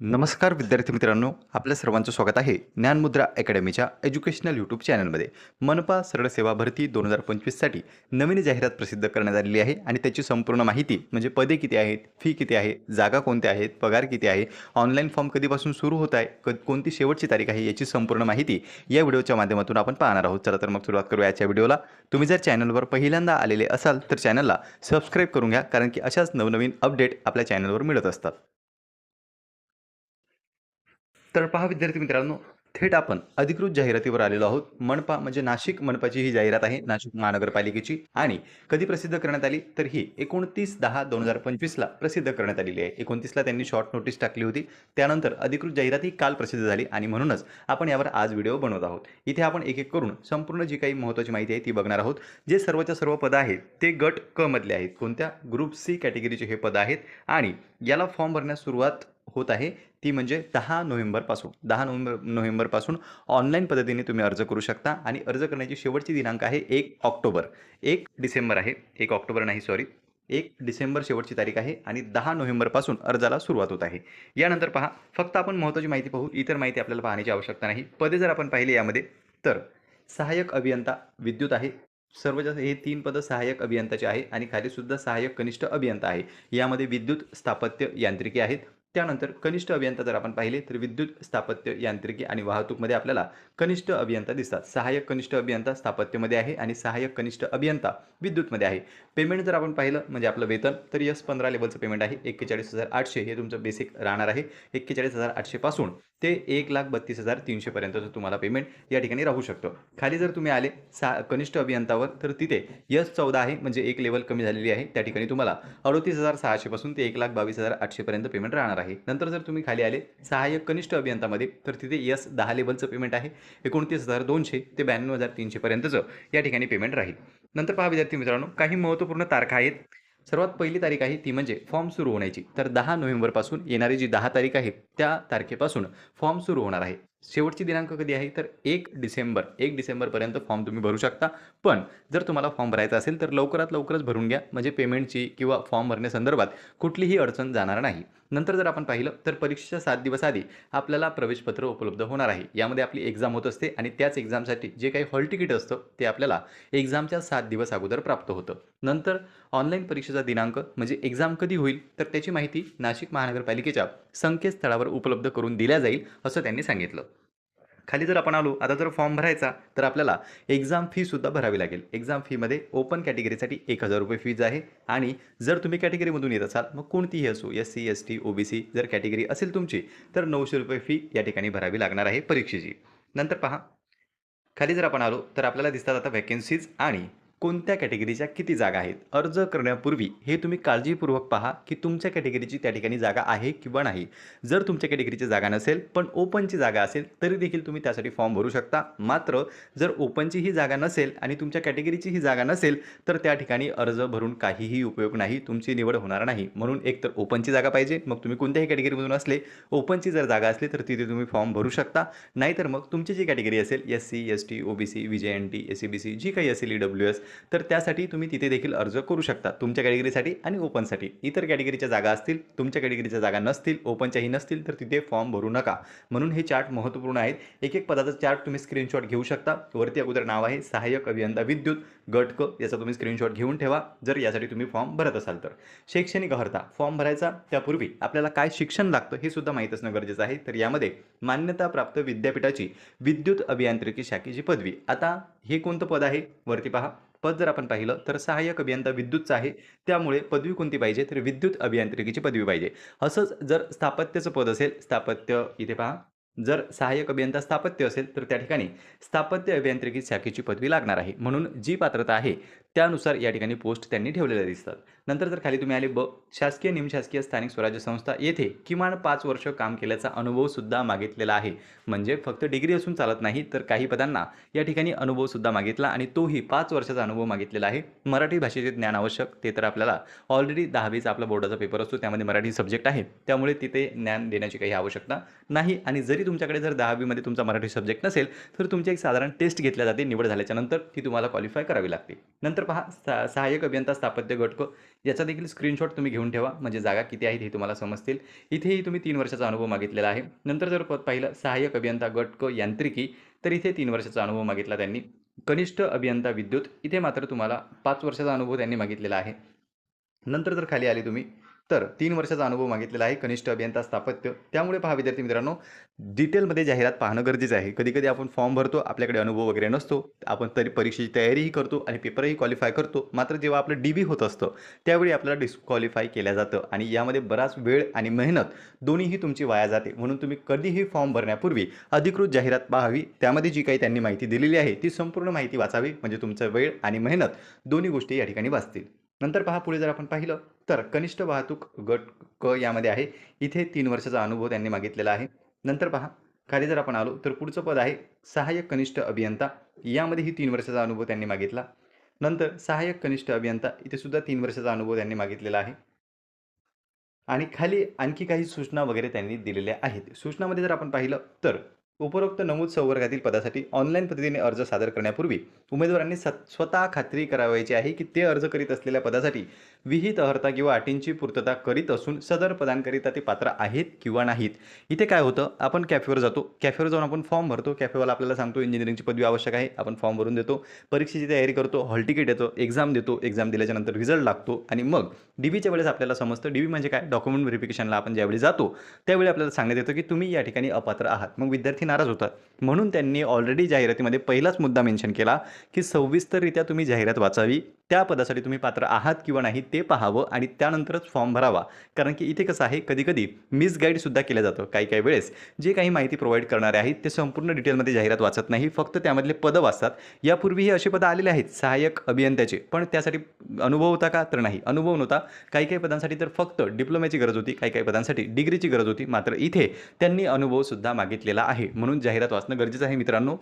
नमस्कार विद्यार्थी मित्रांनो आपल्या सर्वांचं स्वागत आहे ज्ञानमुद्रा अकॅडमीच्या एज्युकेशनल यूट्यूब चॅनलमध्ये. मनपा सरळ सेवा भरती दोन हजार पंचवीससाठी नवीन जाहिरात प्रसिद्ध करण्यात आलेली आहे आणि त्याची संपूर्ण माहिती म्हणजे पदे किती आहेत फी किती आहे जागा कोणत्या आहेत पगार किती आहे ऑनलाईन फॉर्म कधीपासून सुरू होत आहे क कोणती शेवटची तारीख आहे याची संपूर्ण माहिती या व्हिडिओच्या माध्यमातून आपण पाहणार आहोत. चला तर मग सुरुवात करूया याच्या व्हिडिओला. तुम्ही जर चॅनलवर पहिल्यांदा आलेले असाल तर चॅनलला सबस्क्राईब करून घ्या कारण की अशाच नवनवीन अपडेट आपल्या चॅनलवर मिळत असतात. तर पहा विद्यार्थी मित्रांनो थेट आपण अधिकृत जाहिरातीवर आलेलो आहोत. मनपा म्हणजे नाशिक मनपाची ही जाहिरात आहे नाशिक महानगरपालिकेची. आणि कधी प्रसिद्ध करण्यात आली तर ही एकोणतीस दहा दोन हजार पंचवीसला प्रसिद्ध करण्यात आलेली आहे. एकोणतीसला त्यांनी शॉर्ट नोटीस टाकली होती. त्यानंतर अधिकृत जाहिरात ही काल प्रसिद्ध झाली आणि म्हणूनच आपण यावर आज व्हिडिओ बनवत आहोत. इथे आपण एक एक करून संपूर्ण जी काही महत्त्वाची माहिती आहे ती बघणार आहोत. जे सर्वच्या सर्व पदं आहेत ते गट क मधले आहेत. कोणत्या ग्रुप सी कॅटेगरीचे हे पदं आहेत? आणि याला फॉर्म भरण्यास सुरुवात होत आहे ती म्हणजे दहा नोव्हेंबरपासून. दहा नोव्हेंबर नोव्हेंबरपासून ऑनलाईन पद्धतीने तुम्ही अर्ज करू शकता आणि अर्ज करण्याची शेवटची दिनांक आहे एक ऑक्टोबर. एक डिसेंबर आहे. एक ऑक्टोबर नाही सॉरी. एक डिसेंबर शेवटची तारीख आहे आणि दहा नोव्हेंबरपासून अर्जाला सुरुवात होत आहे. यानंतर पहा फक्त आपण महत्त्वाची माहिती पाहू इतर माहिती आपल्याला पाहण्याची आवश्यकता नाही. पदे जर आपण पाहिले यामध्ये तर सहाय्यक अभियंता विद्युत आहे. सर्व जास्त हे तीन पदं सहाय्यक अभियंताचे आहे आणि खालीसुद्धा सहाय्यक कनिष्ठ अभियंता आहे. यामध्ये विद्युत स्थापत्य यांत्रिकी आहेत त्यानंतर कनिष्ठ अभियंता जर आपण पाहिले तर विद्युत स्थापत्य यांत्रिकी आणि वाहतूकमध्ये आपल्याला कनिष्ठ अभियंता दिसतात. सहाय्यक कनिष्ठ अभियंता स्थापत्यमध्ये आहे आणि सहाय्यक कनिष्ठ अभियंता विद्युतमध्ये आहे. पेमेंट जर आपण पाहिलं म्हणजे आपलं वेतन तर यस पंधरा लेवलचं पेमेंट आहे. एक्केचाळीस हजार आठशे हे तुमचं बेसिक राहणार आहे. एक्केचाळीस हजार आठशेपासून ते एक लाख बत्तीस हजार तीनशेपर्यंतचं तुम्हाला पेमेंट या ठिकाणी राहू शकतं. खाली जर तुम्ही आले सा कनिष्ठ अभियंतावर तर तिथे यस चौदा आहे म्हणजे एक लेवल कमी झालेली आहे त्या ठिकाणी तुम्हाला अडतीस हजार सहाशेपासून ते एक लाख बावीस हजार आठशेपर्यंत पेमेंट राहणार आहे. नंतर जर तुम्ही खाली आले सहाय्यक कनिष्ठ अभियंतामध्ये तर तिथे यस दहा लेवलचं पेमेंट आहे एकोणतीस हजार दोनशे ते ब्याण्णव हजार तीनशेपर्यंतचं या ठिकाणी पेमेंट राहील. नंतर पहा विद्यार्थी मित्रांनो काही महत्त्वपूर्ण तारखा आहेत. सर्वात पहिली तारीख आहे ती म्हणजे फॉर्म सुरू होण्याची. तर दहा नोव्हेंबरपासून येणारी जी दहा तारीख आहे त्या तारखेपासून फॉर्म सुरू होणार आहे. शेवटची दिनांक कधी आहे? तर एक डिसेंबर एक डिसेंबरपर्यंत फॉर्म तुम्ही भरू शकता. पण जर तुम्हाला फॉर्म भरायचा असेल तर लवकरात लवकरच भरून घ्या. म्हणजे पेमेंटची किंवा फॉर्म भरण्यासंदर्भात कुठलीही अडचण जाणार नाही. नंतर जर आपण पाहिलं तर परीक्षेच्या सात दिवस आधी आपल्याला प्रवेशपत्र उपलब्ध होणार आहे. यामध्ये आपली एक्झाम होत असते आणि त्याच एक्झामसाठी जे काही हॉल तिकीट असतं ते आपल्याला एक्झामच्या सात दिवस अगोदर प्राप्त होतं. नंतर ऑनलाईन परीक्षेचा दिनांक म्हणजे एक्झाम कधी होईल तर त्याची माहिती नाशिक महानगरपालिकेच्या संकेतस्थळावर उपलब्ध करून दिल्या जाईल असं त्यांनी सांगितलं. खाली जर आपण आलो आता जर फॉर्म भरायचा तर आपल्याला एक्झाम फीसुद्धा भरावी लागेल. एक्झाम फीमध्ये ओपन कॅटेगरीसाठी एक हजार रुपये फीज आहे आणि जर तुम्ही कॅटेगरीमधून येत असाल मग कोणतीही असो S C S T O B C जर कॅटेगरी असेल तुमची तर नऊशे रुपये फी या ठिकाणी भरावी लागणार आहे परीक्षेची. नंतर पहा. खाली जर आपण आलो तर आपल्याला दिसतात आता वॅकेन्सीज आणि कोणत्या कॅटेगरीच्या किती जागा आहेत? अर्ज करण्यापूर्वी हे तुम्ही काळजीपूर्वक पहा की तुमच्या कॅटेगरीची त्या ठिकाणी जागा आहे किंवा नाही. जर तुमच्या कॅटेगरीची जागा नसेल पण ओपनची जागा असेल तरी देखील तुम्ही त्यासाठी फॉर्म भरू शकता. मात्र जर ओपनची ही जागा नसेल आणि तुमच्या कॅटेगरीची ही जागा नसेल तर त्या ठिकाणी अर्ज भरून काहीही उपयोग नाही. तुमची निवड होणार नाही. म्हणून एक तर ओपनची जागा पाहिजे. मग तुम्ही कोणत्याही कॅटेगरीमधून असले ओपनची जर जागा असली तर तिथे तुम्ही फॉर्म भरू शकता. नाहीतर मग तुमची जी कॅटेगरी असेल S C S T O B C V J N T S B C C जी काही असेल ई डब्ल्यू एस तर त्यासाठी तुम्ही तिथे देखील अर्ज करू शकता तुमच्या कॅटेगरीसाठी आणि ओपनसाठी. इतर कॅटेगरीच्या जागा असतील तुमच्या कॅटेगरीच्या जागा नसतील ओपनच्याही नसतील तर तिथे फॉर्म भरू नका. म्हणून हे चार्ट महत्त्वपूर्ण आहेत. एक एक पदाचा चार्ट तुम्ही स्क्रीनशॉट घेऊ शकता. वरती अगोदर नाव आहे सहाय्यक अभियंता विद्युत गट क याचा तुम्ही स्क्रीनशॉट घेऊन ठेवा जर यासाठी तुम्ही फॉर्म भरत असाल तर. शैक्षणिक अर्हता फॉर्म भरायचा त्यापूर्वी आपल्याला काय शिक्षण लागतं हे सुद्धा माहीत असणं गरजेचं आहे. तर यामध्ये मान्यताप्राप्त विद्यापीठाची विद्युत अभियांत्रिकी शाखेची पदवी. आता हे कोणतं पद आहे? वरती पहा. पद जर आपण पाहिलं तर सहाय्यक अभियंता विद्युतचं आहे. त्यामुळे पदवी कोणती पाहिजे? तर विद्युत अभियांत्रिकीची पदवी पाहिजे. असंच जर स्थापत्याचं पद असेल स्थापत्य इथे पहा. जर सहाय्यक अभियंता स्थापत्य असेल तर त्या ठिकाणी स्थापत्य अभियांत्रिकी शाखेची पदवी लागणार आहे. म्हणून जी पात्रता आहे त्यानुसार या ठिकाणी पोस्ट त्यांनी ठेवलेल्या दिसतात. नंतर जर खाली तुम्ही आले ब शासकीय निमशासकीय स्थानिक स्वराज्य संस्था येथे किमान पाच वर्ष काम केल्याचा अनुभवसुद्धा मागितलेला आहे. म्हणजे फक्त डिग्री असून चालत नाही तर काही पदांना या ठिकाणी अनुभवसुद्धा मागितला आणि तोही पाच वर्षाचा अनुभव मागितलेला आहे. मराठी भाषेचे ज्ञान आवश्यक ते तर आपल्याला ऑलरेडी दहावीचा आपला बोर्डाचा पेपर असतो त्यामध्ये मराठी सब्जेक्ट आहे. त्यामुळे तिथे ज्ञान देण्याची काही आवश्यकता नाही आणि जरी तुमच्याकडे जर दहावीमध्ये तुमचा मराठी सब्जेक्ट नसेल तर तुमची एक साधारण टेस्ट घेतल्या जाते निवड झाल्याच्यानंतर ती तुम्हाला क्वालिफाय करावी लागते. नंतर पहा सा सहाय्यक अभियंता स्थापत्य गट याचा देखील स्क्रीनशॉट तुम्ही घेऊन ठेवा म्हणजे जागा किती आहेत हे तुम्हाला समजतील. इथेही तुम्ही तीन वर्षाचा अनुभव मागितलेला आहे. नंतर जर पद पाहिलं सहाय्यक अभियंता गट यांत्रिकी तर इथे तीन वर्षाचा अनुभव मागितला त्यांनी. कनिष्ठ अभियंता विद्युत इथे मात्र तुम्हाला पाच वर्षाचा अनुभव त्यांनी मागितलेला आहे. नंतर जर खाली आले तुम्ही तर तीन वर्षाचा अनुभव मागितलेला आहे कनिष्ठ अभियंता स्थापत्य. त्यामुळे पहा विद्यार्थी मित्रांनो डिटेलमध्ये जाहिरात पाहणं गरजेचं आहे. कधी कधी आपण फॉर्म भरतो आपल्याकडे अनुभव वगैरे नसतो. आपण तरी परीक्षेची तयारीही करतो आणि पेपरही क्वालिफाय करतो. मात्र जेव्हा आपलं डी बी होत असतं त्यावेळी आपल्याला डिस्क्वालिफाय केलं जातं आणि यामध्ये बराच वेळ आणि मेहनत दोन्हीही तुमची वाया जाते. म्हणून तुम्ही कधीही फॉर्म भरण्यापूर्वी अधिकृत जाहिरात पाहावी. त्यामध्ये जी काही त्यांनी माहिती दिलेली आहे ती संपूर्ण माहिती वाचावी. म्हणजे तुमचा वेळ आणि मेहनत दोन्ही गोष्टी या ठिकाणी वाचतील. नंतर पहा पुढे जर आपण पाहिलं तर कनिष्ठ वाहतूक गट क यामध्ये आहे. इथे तीन वर्षाचा अनुभव त्यांनी मागितलेला आहे. नंतर पहा खाली जर आपण आलो तर पुढचं पद आहे सहाय्यक कनिष्ठ अभियंता. यामध्येही तीन वर्षाचा अनुभव त्यांनी मागितला. नंतर सहाय्यक कनिष्ठ अभियंता इथे सुद्धा तीन वर्षाचा अनुभव त्यांनी मागितलेला आहे. आणि खाली आणखी काही सूचना वगैरे त्यांनी दिलेल्या आहेत. सूचनामध्ये जर आपण पाहिलं तर उपरोक्त नमूद संवर्गातील पदासाठी ऑनलाईन पद्धतीने अर्ज सादर करण्यापूर्वी उमेदवारांनी स्वतः खात्री करावायची आहे की ते अर्ज करीत असलेल्या पदासाठी विहित अर्हता किंवा अटींची पूर्तता करीत असून सदर पदांकरिता ते पात्र आहेत किंवा नाहीत. इथे काय होतं? आपण कॅफेवर जातो. कॅफेवर जाऊन आपण फॉर्म भरतो. कॅफेवाला आपल्याला सांगतो इंजिनिअरिंगची पदवी आवश्यक आहे. आपण फॉर्म भरून देतो. परीक्षेची तयारी करतो. हॉल तिकीट येतो. एक्झाम देतो. एक्झाम दिल्याच्यानंतर रिझल्ट लागतो. आणि मग डी बीच्या वेळेस आपल्याला समजतं. डी बी म्हणजे काय? डॉक्युमेंट व्हेरिफिकेशनला आपण ज्यावेळी जातो त्यावेळी आपल्याला सांगण्यात येतं की तुम्ही या ठिकाणी अपात्र आहात. मग विद्यार्थी नाराज होतात. म्हणून त्यांनी ऑलरेडी जाहिरातीमध्ये पहिलाच मुद्दा मेन्शन केला की सविस्तररित्या तुम्ही जाहिरात वाचावी. त्या पदासाठी तुम्ही पात्र आहात किंवा नाही ते ते पाहावं आणि त्यानंतरच फॉर्म भरावा. कारण की इथे कसं आहे कधीकधी मिसगाईडसुद्धा केलं जातं. काही काही वेळेस जे काही माहिती प्रोव्हाइड करणारे आहेत ते संपूर्ण डिटेलमध्ये जाहिरात वाचत नाही. फक्त त्यामधले पदं वाचतात. यापूर्वीही असे पदं आलेले आहेत सहाय्यक अभियंत्याचे. पण त्यासाठी अनुभव होता का? तर नाही. अनुभव नव्हता. काही काही पदांसाठी तर फक्त डिप्लोम्याची गरज होती. काही काही पदांसाठी डिग्रीची गरज होती. मात्र इथे त्यांनी अनुभवसुद्धा मागितलेला आहे. म्हणून जाहिरात वाचणं गरजेचं आहे मित्रांनो.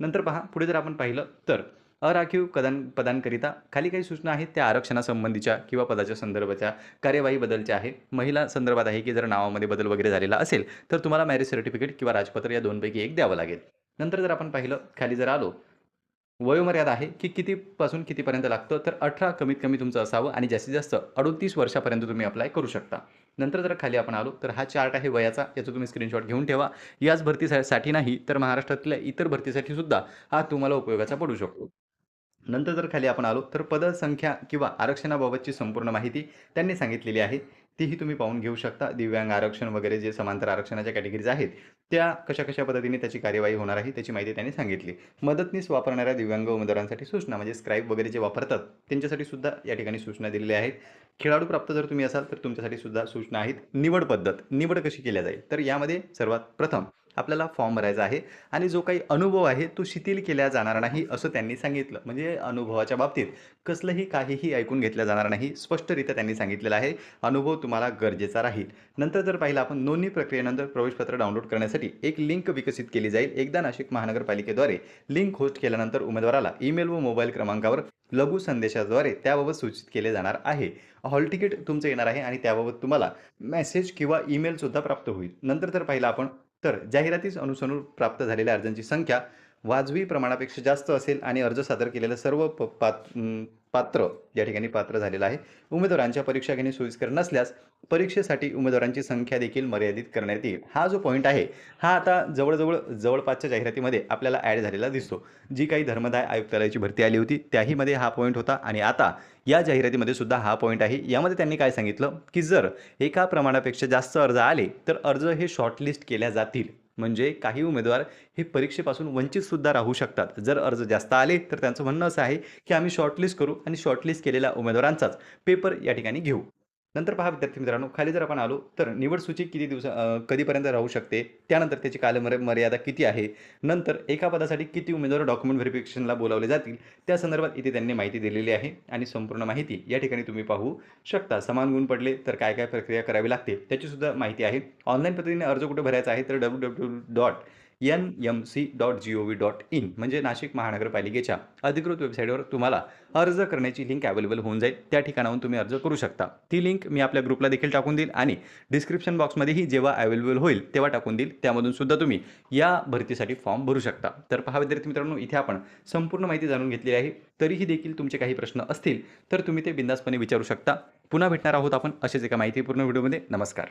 नंतर पहा पुढे जर आपण पाहिलं तर अराखीव कदान पदांकरिता खाली काही सूचना आहेत. त्या आरक्षणासंबंधीच्या किंवा पदाच्या संदर्भाच्या कार्यवाहीबद्दलच्या आहे. महिला संदर्भात आहे की जर नावामध्ये बदल वगैरे झालेला असेल तर तुम्हाला मॅरेज सर्टिफिकेट किंवा राजपत्र या दोनपैकी एक द्यावं लागेल. नंतर जर आपण पाहिलं खाली जर आलो वयोमर्यादा आहे की कितीपासून कितीपर्यंत लागतं तर अठरा कमीत कमी तुमचं असावं आणि जास्तीत जास्त अडोतीस वर्षापर्यंत तुम्ही अप्लाय करू शकता. नंतर जर खाली आपण आलो तर हा चार्ट आहे वयाचा याचा तुम्ही स्क्रीनशॉट घेऊन ठेवा. याच भरतीसाठी नाही तर महाराष्ट्रातल्या इतर भरतीसाठी सुद्धा हा तुम्हाला उपयोगाचा पडू शकतो. नंतर जर खाली आपण आलो तर पदसंख्या किंवा आरक्षणाबाबतची संपूर्ण माहिती त्यांनी सांगितलेली आहे. तीही तुम्ही पाहून घेऊ शकता. दिव्यांग आरक्षण वगैरे जे समांतर आरक्षणाच्या कॅटेगरीज आहेत त्या कशा कशा पद्धतीने त्याची कार्यवाही होणार आहे त्याची माहिती त्यांनी सांगितली. मदतनीस वापरणाऱ्या दिव्यांग उमेदवारांसाठी सूचना म्हणजे स्क्राईब वगैरे जे वापरतात त्यांच्यासाठी सुद्धा या ठिकाणी सूचना दिलेल्या आहेत. खेळाडू प्राप्त जर तुम्ही असाल तर तुमच्यासाठी सुद्धा सूचना आहेत. निवड पद्धत निवड कशी केल्या जाईल? तर यामध्ये सर्वात प्रथम आपल्याला फॉर्म भरायचा आहे आणि जो काही अनुभव आहे तो शिथिल केला जाणार नाही असं त्यांनी सांगितलं. म्हणजे अनुभवाच्या बाबतीत कसलंही काहीही ऐकून घेतलं जाणार नाही स्पष्टरित्या त्यांनी सांगितलेलं आहे. अनुभव तुम्हाला गरजेचा राहील. नंतर जर पाहिलं आपण नोंदणी प्रक्रियेनंतर प्रवेशपत्र डाउनलोड करण्यासाठी एक लिंक विकसित केली जाईल. एकदा नाशिक महानगरपालिकेद्वारे लिंक होस्ट केल्यानंतर उमेदवाराला ईमेल व मोबाईल क्रमांकावर लघु संदेशाद्वारे त्याबाबत सूचित केले जाणार आहे. हॉल तिकीट तुमचं येणार आहे आणि त्याबाबत तुम्हाला मेसेज किंवा ईमेलसुद्धा प्राप्त होईल. नंतर जर पाहिलं आपण तर जाहिरातीस अनुसरून प्राप्त झालेल्या अर्जांची संख्या वाजवी प्रमाणापेक्षा जास्त असेल आणि अर्ज सादर केलेलं सर्व प पात पात्र या ठिकाणी पात्र झालेलं आहे. उमेदवारांच्या परीक्षा घेणे सोयीस्कर नसल्यास परीक्षेसाठी उमेदवारांची संख्या देखील मर्यादित करण्यात येईल. हा जो पॉईंट आहे हा आता जवळजवळ जवळपासच्या जाहिरातीमध्ये आपल्याला ॲड झालेला दिसतो. जी काही धर्मदाय आयुक्तालयाची भरती आली होती त्याहीमध्ये हा पॉईंट होता आणि आता या जाहिरातीमध्ये सुद्धा हा पॉईंट आहे. यामध्ये त्यांनी काय सांगितलं? की जर एका प्रमाणापेक्षा जास्त अर्ज आले तर अर्ज हे शॉर्टलिस्ट केल्या जातील. म्हणजे काही उमेदवार हे परीक्षेपासून वंचितसुद्धा राहू शकतात. जर अर्ज जास्त आले तर त्यांचं म्हणणं असं आहे की आम्ही शॉर्टलिस्ट करू आणि शॉर्टलिस्ट केलेल्या उमेदवारांचाच पेपर या ठिकाणी घेऊ. नंतर पहा विद्यार्थी मित्रांनो खाली जर आपण आलो तर निवड सूची किती दिवसा कधीपर्यंत राहू शकते? त्यानंतर त्याची कालमर मर्यादा किती आहे? नंतर एका पदासाठी किती उमेदवार डॉक्युमेंट व्हेरिफिकेशनला बोलावले जातील? त्या संदर्भात इथे त्यांनी माहिती दिलेली आहे आणि संपूर्ण माहिती या ठिकाणी तुम्ही पाहू शकता. समान गुण पडले तर काय काय प्रक्रिया करावी लागते? त्याची सुद्धा माहिती आहे. ऑनलाईन पद्धतीने अर्ज कुठे भरायचा आहे? तर W W dot N M C dot G O V dot in म्हणजे नाशिक महानगरपालिकेच्या अधिकृत वेबसाईटवर तुम्हाला अर्ज करण्याची लिंक अवेलेबल होऊन जाईल. त्या ठिकाणाहून तुम्ही अर्ज करू शकता. ती लिंक मी आपल्या ग्रुपला देखील टाकून देईल आणि डिस्क्रिप्शन बॉक्समध्येही जेव्हा अवेलेबल होईल तेव्हा टाकून देईल. त्यामधून सुद्धा तुम्ही या भरतीसाठी फॉर्म भरू शकता. तर पहा विद्यार्थी मित्रांनो इथे आपण संपूर्ण माहिती जाणून घेतलेली आहे. तरीही देखील तुमचे काही प्रश्न असतील तर तुम्ही ते बिंदासपणे विचारू शकता. पुन्हा भेटणार आहोत आपण असेच एका माहितीपूर्ण व्हिडिओमध्ये. नमस्कार.